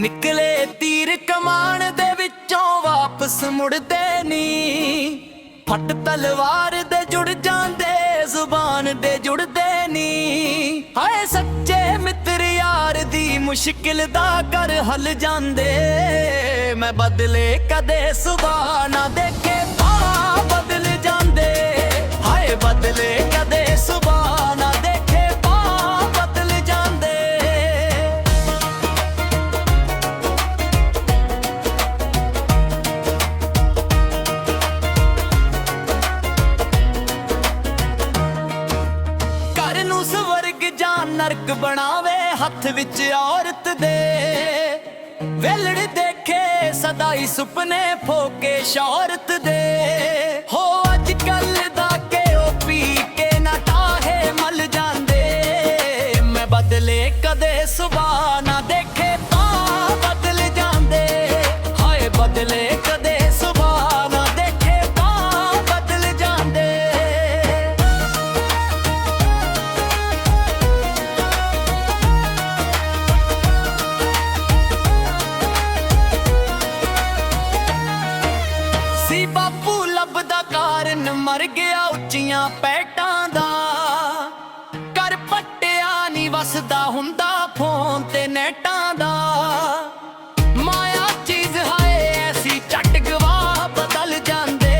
ਨਿਕਲੇ ਤੀਰ ਕਮਾਨ ਦੇ ਵਿੱਚੋਂ ਵਾਪਸ ਮੁੜਦੇ ਨਹੀਂ ਫੱਟ ਤਲਵਾਰ ਦੇ ਜੁੜ ਜਾਂਦੇ, ਜ਼ੁਬਾਨ ਦੇ ਜੁੜਦੇ ਨਹੀਂ ਹਾਏ ਸੱਚੇ ਮਿੱਤਰ ਯਾਰ ਦੀ ਮੁਸ਼ਕਿਲ ਦਾ ਕਰ ਹੱਲ ਜਾਂਦੇ। ਮੈਂ ਬਦਲੇ ਕਦੇ ਸੁਭਾ ਨਾ ਦੇਖੇ। ਨੂੰ ਸਵਰਗ ਜਾਂ ਨਰਕ ਬਣਾਵੇ, ਹੱਥ ਵਿੱਚ ਔਰਤ ਦੇ। ਵੇਲੜ ਦੇਖੇ, ਸਦਾ ਹੀ ਸੁਪਨੇ ਫੋਕੇ ਸ਼ੌਹਰਤ ਦੇ। ਹੋ ਮਰ ਗਿਆ ਉੱਚੀਆਂ ਪੈਟਾਂ ਦਾ। ਕਰ ਪੱਟਿਆ ਨਹੀਂ ਵਸਦਾ ਹੁੰਦਾ ਫੋਨ ਤੇ ਨੈਟਾਂ ਦਾ। ਮਾਇਆ ਚੀਜ਼ ਹਾਏ, ਐਸੀ ਝਟ ਗਵਾ ਬਦਲ ਜਾਂਦੇ।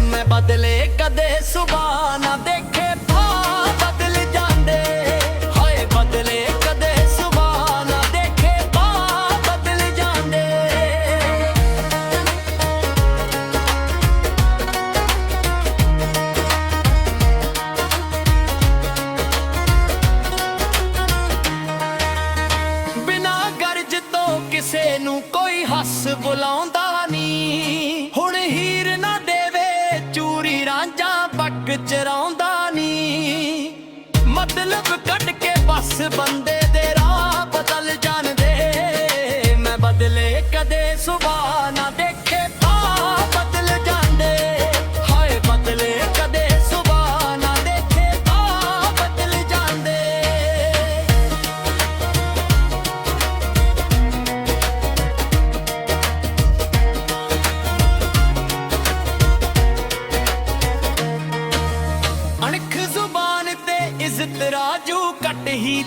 ਮੈਂ ਬਦਲੇ ਕਦੇ ਸੁਭਾ ਨਾ ਦੇਖੇ ਕੋਈ ਬੁਲਾਉਂਦਾ ਨੀ ਹੁਣ ਹੀਰ ਨਾ ਦੇਵੇ, ਚੂਰੀ ਰਾਂਝਾ ਬੱਕ ਚਰਾਉਂਦਾ ਨੀ ਮਤਲਬ ਕੱਢ ਕੇ ਬਸ ਬੰਦੇ ਦੇ ਰਾਹ ਬਦਲ ਜਾਂਦੇ। ਮੈਂ ਬਦਲੇ ਕਦੇ ਸੁਭਾ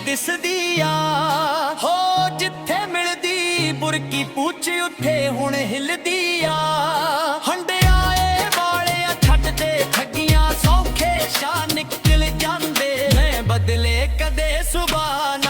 ਦਿਸਦੀ ਆ। ਹੋ ਜਿੱਥੇ ਮਿਲਦੀ, ਬੁਰਕੀ ਪੂਛ ਉੱਥੇ ਹੁਣ ਹਿਲਦੀ ਆ। ਹੰਡਿਆਏ ਵਾਲਿਆ ਛੱਡ ਦੇ, ਠੱਗੀਆਂ ਸੌਖੇ ਸ਼ਾ ਨਿਕਲ ਜਾਂਦੇ। ਮੈਂ ਬਦਲੇ ਕਦੇ ਸੁਬਾਨ